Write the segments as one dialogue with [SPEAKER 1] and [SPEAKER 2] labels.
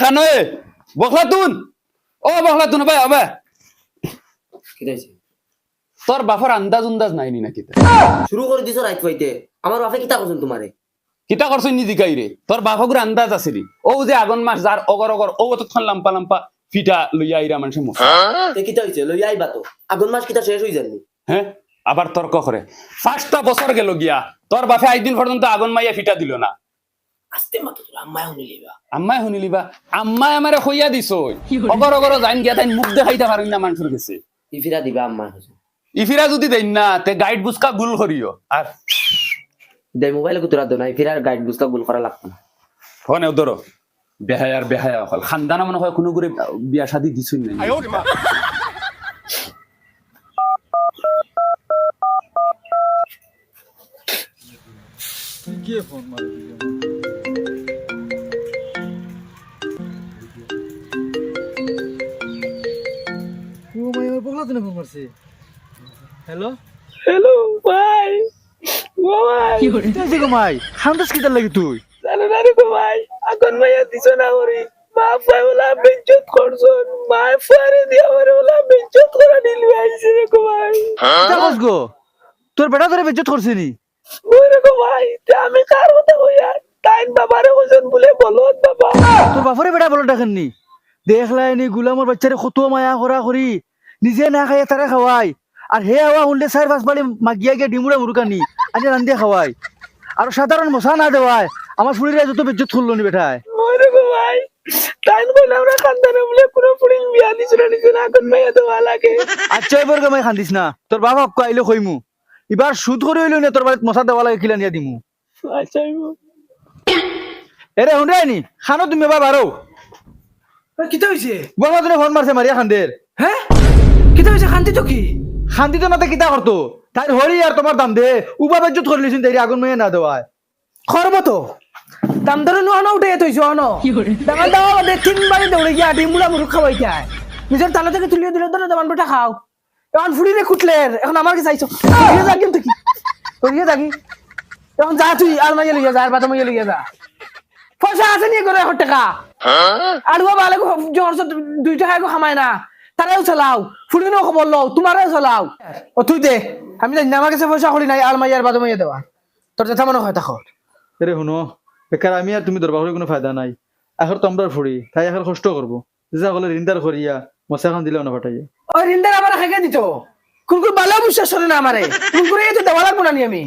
[SPEAKER 1] খানয়ে বখলাতুন? ও বখলাতুন ভাই হবে
[SPEAKER 2] কি
[SPEAKER 1] তোর বাপর আন্দাজ উন্দাজ নাই নি নাকি
[SPEAKER 2] শুরু করে দিছো রাইত পাইতে আমার বাপে কিতা করছেন তোমারে
[SPEAKER 1] কিতা করছই নি দিকাই রে তোর বাপগুর আন্দাজ আছে রে ও যে আগুন মাস যার অগর অগর ও তৎক্ষণ লাম্পা লাম্পা ফিটা লইয়া আইরা মানুষের মুখ
[SPEAKER 2] তে কিতা হয়েছে লই আইবা তো। আগুন মাস কিতা শেষ হয়ে যাননি
[SPEAKER 1] হ্যাঁ আবার তর্ক করে পাঁচটা বছর গেল গিয়া। তোর বাপে একদিন পর্যন্ত আগুন মাইয়া ফিটা দিল না।
[SPEAKER 2] আস্তে মাতো তোর আম্মায় শুনি লিবা।
[SPEAKER 1] আম্মাই শুনিলিবা আম্মাই আমারে হইয়া দিছ অগর অগর যাইন গিয়া তাই মুখ দেখাইতে পারেন না মানুষের কাছে।
[SPEAKER 2] ইফিরা দিবা আম্মায় হচ্ছে
[SPEAKER 1] ইফিরা যদি দেন না তে গাইড বুসকা গুল করিও। আর
[SPEAKER 2] দেই মোবাইলে কুতুরা দো না ইফিরার গাইড বুঝতা গুল করা লাগতো না।
[SPEAKER 1] হনে ধরো বেহায় আর বেহায়া হল খানদানা মনে হয় কোনো করে বিয়া শাদি নাই।
[SPEAKER 3] কে ফোন মারবি মাই আমার পগলা তো ফোন মারছে? হ্যালো
[SPEAKER 4] হ্যালো ভাই। ও ভাই।
[SPEAKER 3] কি হইছে গো মাই? হামদাস কিদার লাগি তুই?
[SPEAKER 4] জানো না রে গো ভাই এখন মাইয়া দিছ না করি মা ফাই ওলা বেজ্জত করছন মা ফারে দিয়া ওরে ওলা বেজ্জত করা নিলু আইছে রে গো ভাই।
[SPEAKER 3] দেখস গো? তোর বেটা তোরে বেজ্জত করছে নি
[SPEAKER 4] ওই রে গো ভাই তে আমি কার কথা কইয়া তাইন বাবারে কইছেন বলে বলত বাবা।
[SPEAKER 3] তোর বাপরে বেটা বলো ডাকেন নি দেখলাই নি গুলামর বাচ্চারে কত মায়া করা করি। নিজে না খাই তারে খাওয়াই আর হে আওয়া উনলে চার পাঁচ বাড়ি মাগিয়া গিয়ে ডিমুড়া মুরুকানি আনি রান্ধিয়া খাওয়াই আর সাধারণ মশা না দেওয়ায় আমার শরীরে যত বেজ্জত করল নি
[SPEAKER 4] দিছ না দেওয়া লাগে।
[SPEAKER 3] আচ্ছা এবার গামাই খান্দিস না। তোর বাবা আপকা আইলে কইমু এবার সুদ করে হইল না তোর বাড়িত মশা দেওয়া লাগে কিলা নিয়া দিমু?
[SPEAKER 4] আচ্ছা
[SPEAKER 3] এরে হুন্ডাই নি খানো তুমি এবার বারো
[SPEAKER 5] কিতা হয়েছে
[SPEAKER 3] বলমা ফোন মারছে মারিয়া খান্দের
[SPEAKER 5] হ্যাঁ কিতা হয়েছে শান্তি তো কি?
[SPEAKER 3] শান্তি তো নাতে কিতা করতো তাই হরি আর তোমার দাম দে। উবা বেজ্জত করে লিছিন তাই আগুন মেয়ে না দেওয়ায়
[SPEAKER 5] খরব তো। দাম ধরে নো আনো উঠে থইছো আনো ডাঙর দাওয়া বাদে তিনবারে দৌড়ে গিয়া ডিম মুড়া মুরুখ খাওয়াই যায় নিজের তালা থেকে তুলিয়ে দিলে ধরে দামান বেটা খাও। এখন ফুড়িরে কুটলের এখন আমার কাছে আইছো যা কিন্তু কি? করিয়ে যাবি এখন যা তুই আর মাইয়া লিয়ে যা আর বাতা মাইয়া লিয়ে যা। পয়সা আছে নিয়ে করে এখন টাকা? আর বাবা আলে জ্বর দুই টাকা গো খামায় না। তারাও চালাও। ফুড়িনেও খবর লও তোমারও চালাও। ও তুই দে আমি জানি আমার কাছে পয়সা করি নাই আর মাইয়ার বাদা মাইয়া দেওয়া। তোর যেটা মনে হয় তখন
[SPEAKER 3] এরে শুনো বেকার আমি আর তুমি দরবার কোনো ফায়দা নাই। এখন তোমরা ফুড়ি তাই এখন কষ্ট করব যা বলে রিন্দার করিয়া মশা এখন দিলেও না ফাটাইয়া
[SPEAKER 5] ওই রিন্দার আমার খেগে দিত কোন কোন বালা বিশ্বাস করে না আমারে কোন করে তো দেওয়া লাগবো না আমি?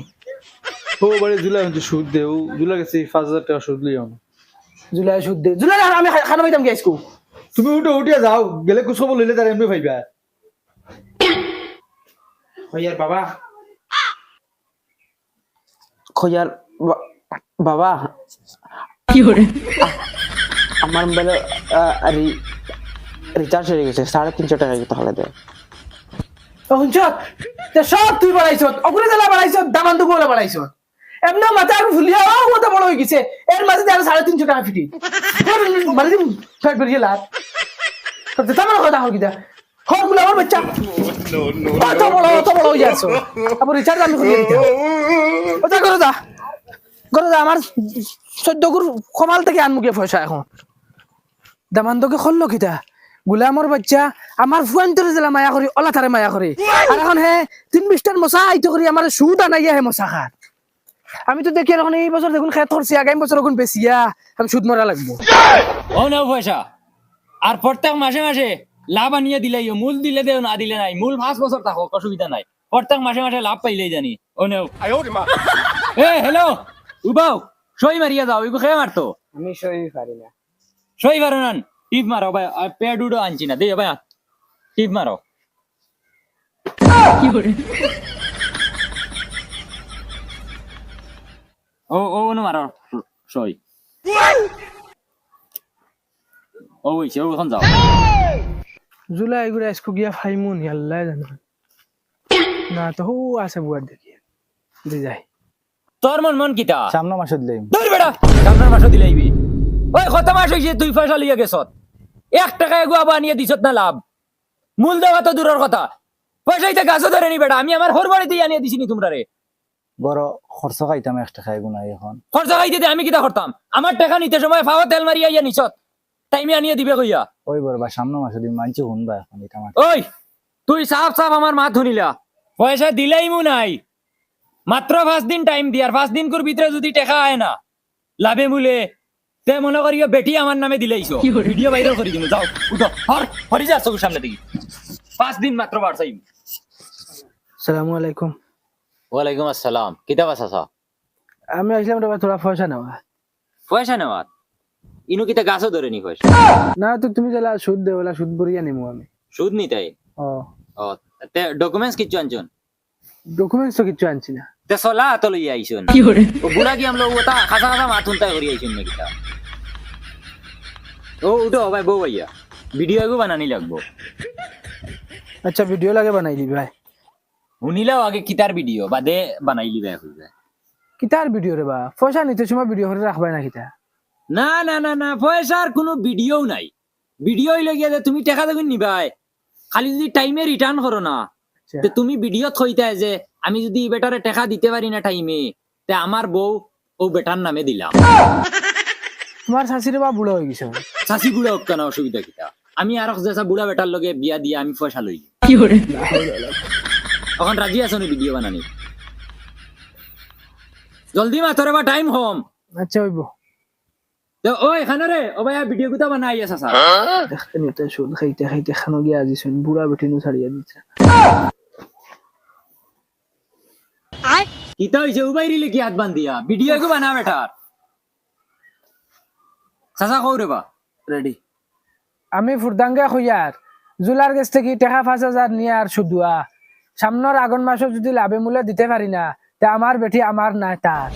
[SPEAKER 3] ও বাড়ি জুলাই হচ্ছে সুদ দেও। জুলাই গেছে পাঁচ হাজার টাকা সুদ লিও
[SPEAKER 5] জুলাই সুদ দে। জুলাই আমি খানা পাইতাম গেছকু
[SPEAKER 3] তুমি উঠে উঠিয়া যাও। গেলে কুছ খবর লইলে তার এমনি পাইবা
[SPEAKER 5] খয়ার বাবা। খয়ার বাবা। আমার মোবাইলে রিচার্জ হয়ে গেছে সাড়ে তিনশো টাকা কিন্তু হলে দেয় শুনছত সব তুই বাড়াইছ অগুলো জেলা বাড়াইছ দামান তো বলে বাড়াইছ এমনি মাথা আর ভুলিয়া ও কত বড় হয়ে গেছে। এর মাঝে আর সাড়ে তিনশো টাকা ফিটি। মানে ফ্যাট বেরিয়ে লাভ। তেমন কথা হল কিটা হরগুলো আমার বাচ্চা। অত বড় অত বড় হয়ে যাচ্ছ। আবার রিচার্জ আমি খুলিয়ে দিতে ওটা করো দা করো দা আমার চোদ্দ গুর কমাল থেকে আনমুখে পয়সা এখন। দামান্দকে খললো কিটা গুলামর বাচ্চা, আমার ফুয়ান্তরে জেলা মায়া করি ওলা মায়া করি। আর এখন হে, তিন বিশটার মশা আইতো করি আমার সুদ আনাইয়া হে মশা খার আমি তো দেখি এখন এই বছর দেখুন খেত করছি আগামী বছর এখন বেশিয়া আমি সুদ মরা লাগবো।
[SPEAKER 6] ও পয়সা আর প্রত্যেক মাসে মাসে লাভ আনিয়ে দিলেই মূল দিলে দেও না দিলে নাই মূল পাঁচ বছর থাকো অসুবিধা নাই। প্রত্যেক মাসে মাসে লাভ পাইলেই জানি ও নেও। এ হ্যালো উবাও সই মারিয়া যাও এগো খেয়ে মারতো
[SPEAKER 5] আমি সই পারি না।
[SPEAKER 6] সই পারো না টিপ মারো ভাই পেড উডো আনছি না দিয়ে ভাই টিপ মারো ও ও নো মারো সই ও ওইছে ও এখন যাও।
[SPEAKER 5] জুলাই আজকু গিয়া ফাইমুন আল্লাহ জানো। না তো হু আছে বুয়ার দেখি। দি যাই।
[SPEAKER 6] তোর মন মন কিতা?
[SPEAKER 3] সামনে মাসে দিলাম
[SPEAKER 6] ধর বেটা সামনের মাসও দিলাইবি ওই কত মাস হইছে তুই পয়সা লিয়ে গেছত। এক টাকা এগু আবার দিছত না লাভ? মূল দেওয়া তো দূরের কথা। পয়সাইতে গাছও ধরে নি বেটা আমি আমার হর বাড়িতে আনিয়ে দিছিনি তোমরা রে
[SPEAKER 7] বড় খরচ খাইতাম একটা খাইব না এখন।
[SPEAKER 6] খরচা খাইতে দে, আমি কিতা করতাম আমার টাকা নিতে সময় ফাওয়া তেল মারিয়া ইয়া নিছত। টাইমে আনিয়ে দিবে কইয়া।
[SPEAKER 7] ওই বরবা সামনে মাসে দিন মানছি শুনবা এখন এটা আমার
[SPEAKER 6] ওই তুই সাফ সাফ আমার মাত শুনিলা পয়সা দিলেই মু নাই। মাত্র পাঁচ দিন টাইম দিয়ার পাঁচ দিন কর ভিতরে যদি টেকা আয় না লাভে মূলে। তে মনে করিও বেটি আমার নামে দিলেইছো। ভিডিও ভাইরাল করে দিমু যাও উঠো। হর হরি যা চোখের সামনে দেখি। পাঁচ দিন মাত্র বার চাইম।
[SPEAKER 5] সালামু আলাইকুম।
[SPEAKER 6] ওয়ালাইকুম আসসালাম। কিতা বাস
[SPEAKER 5] আমি আসলাম রে থোড়া পয়সা নেওয়া
[SPEAKER 6] পয়সা নেওয়ার? ইনু কিতা গাছও ধরে নি পয়সা
[SPEAKER 5] না তো তুমি যেলা সুদ দে ওলা সুদ বরিয়া নিমু আমি।
[SPEAKER 6] সুদ নি তাই?
[SPEAKER 5] ও।
[SPEAKER 6] ও তে ডকুমেন্টস কিচ্ছু আনছন?
[SPEAKER 5] ডকুমেন্টস তো কিছু আনছি না।
[SPEAKER 6] তে সলা তো লই আইছন। ও বুড়া কি আমলো ওটা খাসা খাসা মাথুন তাই করি আইছন নাকি তা? ও উঠো ভাই বউ ভাইয়া। ভিডিও এগো বানানি লাগবো।
[SPEAKER 5] আচ্ছা ভিডিও লাগে বানাই দিবি ভাই।
[SPEAKER 6] শুনিলেও আগে কিতার ভিডিও বাদে বানাইলি ভাই।
[SPEAKER 5] কিতার ভিডিও রে বা? পয়সা নিতে সময় ভিডিও করে রাখবাই না কিতা?
[SPEAKER 6] না না না না পয়সার কোনো ভিডিও নাই। ভিডিও লগিয়া যে তুমি টাকা দেখুন নিবাই। খালি যদি টাইমে রিটার্ন করো না
[SPEAKER 5] আচ্ছা।
[SPEAKER 6] তুমি ভিডিও থইতে যে আমি যদি বেটারে টাকা দিতে পারি না টাইমে তে আমার বউ ও বেটার নামে দিলাম
[SPEAKER 5] তোমার শাশুড়ি বা বুড়ো হয়ে গেছে।
[SPEAKER 6] চাষি বুড়া হোক কেন অসুবিধা কিতা? আমি আর যেসা বুড়া বেটার লগে বিয়া দিয়ে আমি পয়সা লই এখন রাজি আছো নি ভিডিও বানানি? জলদি মাতরে বা টাইম হোম
[SPEAKER 5] আচ্ছা হইব।
[SPEAKER 6] ও এখানে রে ও ভাই ভিডিও কুতা বানাই আছে স্যার
[SPEAKER 5] দেখতে নিতে সুদ খাইতে খাইতে খানো গিয়া আজি শুন বুড়া বেটিনু ছাড়িয়া দিচ্ছে
[SPEAKER 6] কিতা হইছে উবাইরি লিখি হাত বান্ধিয়া ভিডিও কো বানা বেটার সাসা কও রে বা রেডি
[SPEAKER 5] আমি ফুরদাঙ্গা জুলার কাছ থেকে টাকা পাঁচ হাজার নিয়ে আর শুধুয়া সামনের আগুন মাসে যদি লাভে মূল্য দিতে পারি না তে আমার বেটি আমার না তার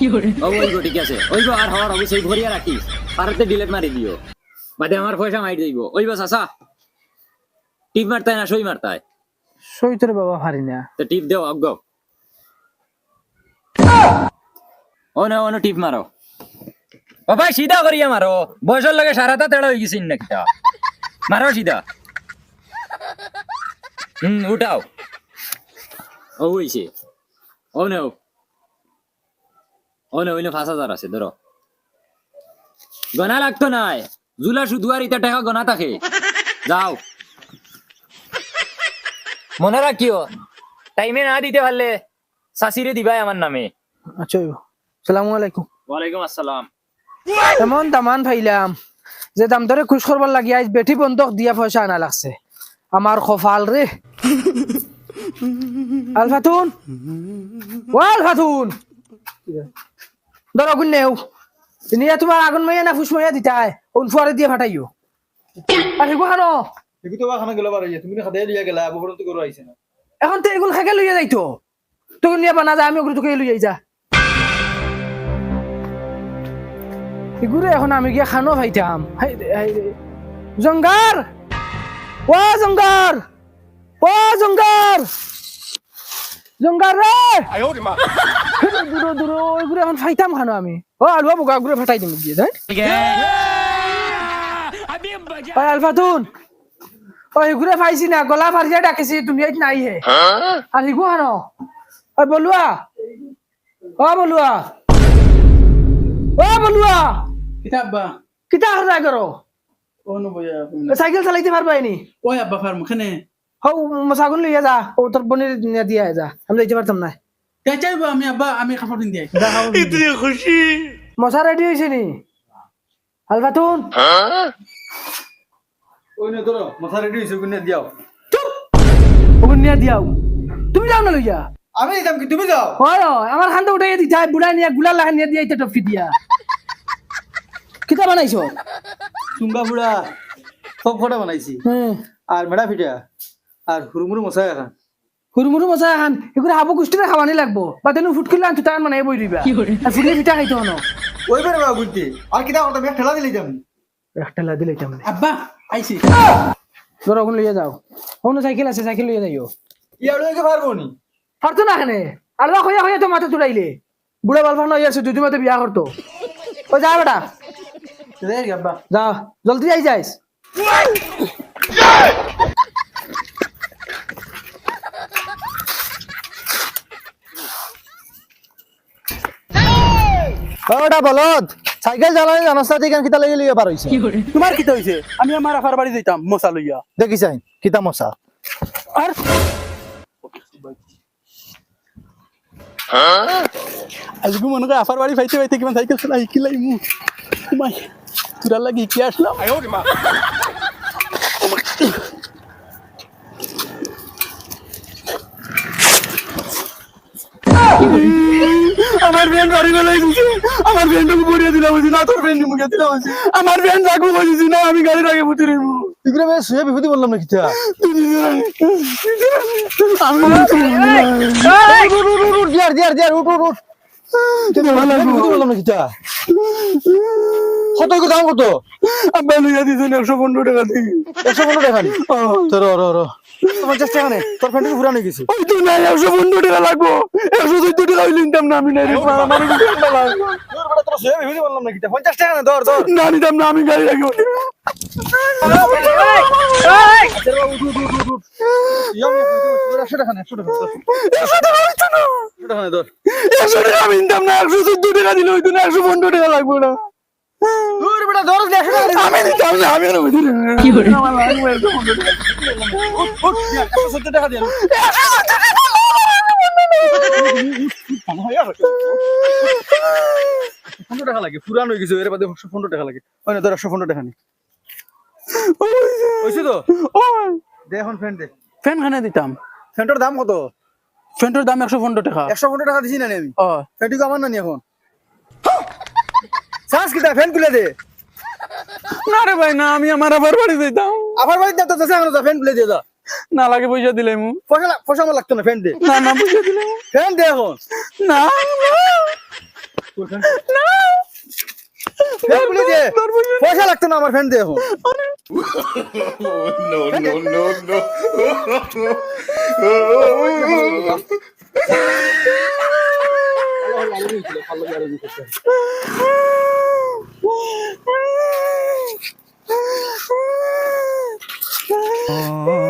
[SPEAKER 6] ঠিক আছে ওইগো আর হওয়ার হবে সেই ভরিয়া রাখিস পারতে ডিলেট মারি দিও। বাদে আমার পয়সা মারি দিব। ওইবা সাসা টিপ মারতায় না সই মারতায়?
[SPEAKER 5] সইতরে বাবা পারি না।
[SPEAKER 6] তো টিপ দেও অজ্ঞ ও না ও না টিপ মারো। ও ভাই সিধা করিয়া মারো। বয়সের লগে সারাটা তেড়া হয়ে গেছিস নাকি মারো সিধা। হুম উঠাও। ও হইছে। ও নেও ও। নে ওইনে পাঁচ হাজার আছে ধরো। গনা লাগতো নাই। জুলা শুধু আর ইটা টাকা গনা থাকে। যাও। মনে রাখিও টাইমে না দিতে পারলে শাশিরে দিবাই আমার নামে।
[SPEAKER 5] আচ্ছা সালামু আলাইকুম।
[SPEAKER 6] ওয়ালাইকুম আসসালাম।
[SPEAKER 5] এমন দামান ফাইলাম যে দাম ধরে খুশ করবার লাগি আজ বেটি বন্ধক দিয়া পয়সা আনা লাগছে। আমার কপাল রে আলফাতুন ও আলফাতুন ধরো নেও। নিয়ে তোমার আগুন মাইয়া না ফুস মাইয়া দিতাই উন ফুয়ারে দিয়ে ফাটাইও আহিব খানো?
[SPEAKER 3] দেখি তো খানা গেল পারে তুমি খাতে লিয়া গেলা আবু তো করো আইছে না।
[SPEAKER 5] এখন তো এগুলো খাকে লইয়া যাইতো তোকে নিয়ে বানা যায় আমি ওগুলো তোকে লইয়া যা এগুলো এখন আমি গিয়ে খানো খাইতাম। জঙ্গার ও জঙ্গার ও জঙ্গার জঙ্গার রে দূর দূর ওইগুলো এখন ফাইতাম খানো আমি। ও আলুয়া বোকা গুলো ফাটাই দিম গিয়ে ওই আলফাতুন ওই ঘুরে পাইছি না গলা ফারিয়া ডাকিছি তুমি আজ নাই হে? আর হিগু হানো ওই বলুয়া ও বলুয়া ও বলুয়া
[SPEAKER 4] কিতাব
[SPEAKER 5] কিতা হরা করো সাইকেল চালাইতে পারবা নি
[SPEAKER 4] ওই আব্বা ফার্ম খানে।
[SPEAKER 5] হও মশাগুন লইয়া যা ও তোর বনির দিয়া যা আমি যাইতে পারতাম না
[SPEAKER 4] কে চাইব আমি আব্বা আমি কাপড় পিন দিয়াই
[SPEAKER 5] মশা রেডি হয়েছে নি? আলফাতুন
[SPEAKER 3] ওই নে ধরো মাথা রেডি হইছে গুনে দিয়াও।
[SPEAKER 5] ওগুন নিয়ে দিয়াও। তুমি যাও না লইয়া
[SPEAKER 3] আমি যাম কি তুমি যাও?
[SPEAKER 5] হয় আমার খানটা উঠাই দিতে বুড়া নিয়ে গুলা লাগা নিয়ে দিয়ে টপি দিয়া। কিতা বানাইছো?
[SPEAKER 3] চুঙ্গা বুড়া সব ফটা বানাইছি। আর মেডা ফিটা। আর হুরুমুরু মশাই এখন
[SPEAKER 5] হুরমুরু মশা খান এগুলো হাবু কুষ্টিরে খাওয়ানি লাগবো। বা তেন ফুট কিলো আনছো তার মানে বই দিবা। আর ফুটলে পিঠা খাইতে হনো।
[SPEAKER 3] ওই বেরে বাবা বুঝতে আর কিটা কথা মেঘ ঠেলা দিলি যাম।
[SPEAKER 5] একটা লা দিলে কেমন
[SPEAKER 4] আব্বা আইছি।
[SPEAKER 5] ধরো ওখানে লইয়া যাও। অন্য সাইকেল আছে সাইকেল লইয়া যাইও।
[SPEAKER 3] ইয়া লইকে পারব নি।
[SPEAKER 5] পারতো না এখানে। আর হইয়া হইয়া তো মাথা চুড়াইলে। বুড়া বালফান হইয়া আছে দুই মাতে বিয়া করতো। ও যা বেটা। যা জলদি আই যাইস। ওটা বলদ
[SPEAKER 3] সাইকেল চালানি জানাস না দেখেন কিতা লাগি লিয়ে পার হইছে?
[SPEAKER 8] তোমার কি হইছে? আমি আমার আফার বাড়ি যাইতাম মশা লইয়া।
[SPEAKER 3] দেখি চাই কিতা মশা
[SPEAKER 8] আর আজকে মনে করে আফার বাড়ি ফাইতে ফাইতে কিমান সাইকেল চালাই শিকিলাই মু মাই তোরার লাগি কি আসলাম আমার ফ্রেন্ড বাড়ি বেলায় দিছে আমার ফ্রেন্ডকে পড়িয়ে দিলাম বলছি না তোর ফ্রেন্ড মুখে দিলাম বলছি আমার ফ্রেন্ড রাখব বলছি না আমি গাড়ির আগে বুঝতে রেবো
[SPEAKER 3] এগুলো শুয়ে বললাম না কিতা
[SPEAKER 8] আমি
[SPEAKER 3] দিয়ার দিয়ার দিয়ার উঠ উঠ উঠ বললাম না কিতা কত দাম কত?
[SPEAKER 8] আব্বা লইয়া দিছেন একশো পনেরো টাকা দিয়ে
[SPEAKER 3] একশো পনেরো টাকা নি তোর র র পঞ্চাশ টাকা নে। তোর গেছি।
[SPEAKER 8] ওই তো নাই একশো পনেরো টাকা লাগবো। একশো চোদ্দ টাকা না আমি নাই রে
[SPEAKER 3] না। পঞ্চাশ টাকা নে ধর ধর।
[SPEAKER 8] না নিতাম না আমি গাড়ি রাখব
[SPEAKER 3] একশো টাকা একশো টাকা ধর।
[SPEAKER 8] একশো টাকা না
[SPEAKER 3] একশো টাকা নে ধর।
[SPEAKER 8] একশো টাকা আমি নিতাম না একশো চোদ্দ টাকা দিলে হইতো না একশো পনেরো টাকা লাগবে না। পনেরো টাকা
[SPEAKER 3] লাগে পুরান হয়ে গেছে এর বাদে একশো পনেরো টাকা লাগে। ওই না ধর একশো পনেরো টাকা নি। হয়েছে তো? দে এখন ফ্যান দে।
[SPEAKER 8] ফ্যান খানে দিতাম।
[SPEAKER 3] ফ্যানটার দাম কত?
[SPEAKER 8] ফ্যানটার দাম একশো পনেরো টাকা।
[SPEAKER 3] একশো পনেরো টাকা দিছি না আমি।
[SPEAKER 8] ও।
[SPEAKER 3] ফ্যানটিকে আমার নানি এখন? শ্বাস কিটা ফ্যান খুলে দে।
[SPEAKER 8] না রে ভাই না আমি আমার আবার বাড়ি যাইতাম।
[SPEAKER 3] আবার বাড়িতে তো তো এখন ফ্যান খুলে দিয়ে দা
[SPEAKER 8] না লাগে পয়সা দিলে মু।
[SPEAKER 3] পয়সা লাগ- পয়সা আমার লাগতো না ফ্যান দে।
[SPEAKER 8] না না পয়সা দিলে।
[SPEAKER 3] ফ্যান দে এখন।
[SPEAKER 8] না
[SPEAKER 3] ফ্যান খুলে দে। পয়সা লাগতো না আমার ফ্যান দে এখন।
[SPEAKER 8] না 啊！啊！啊！啊！啊！啊！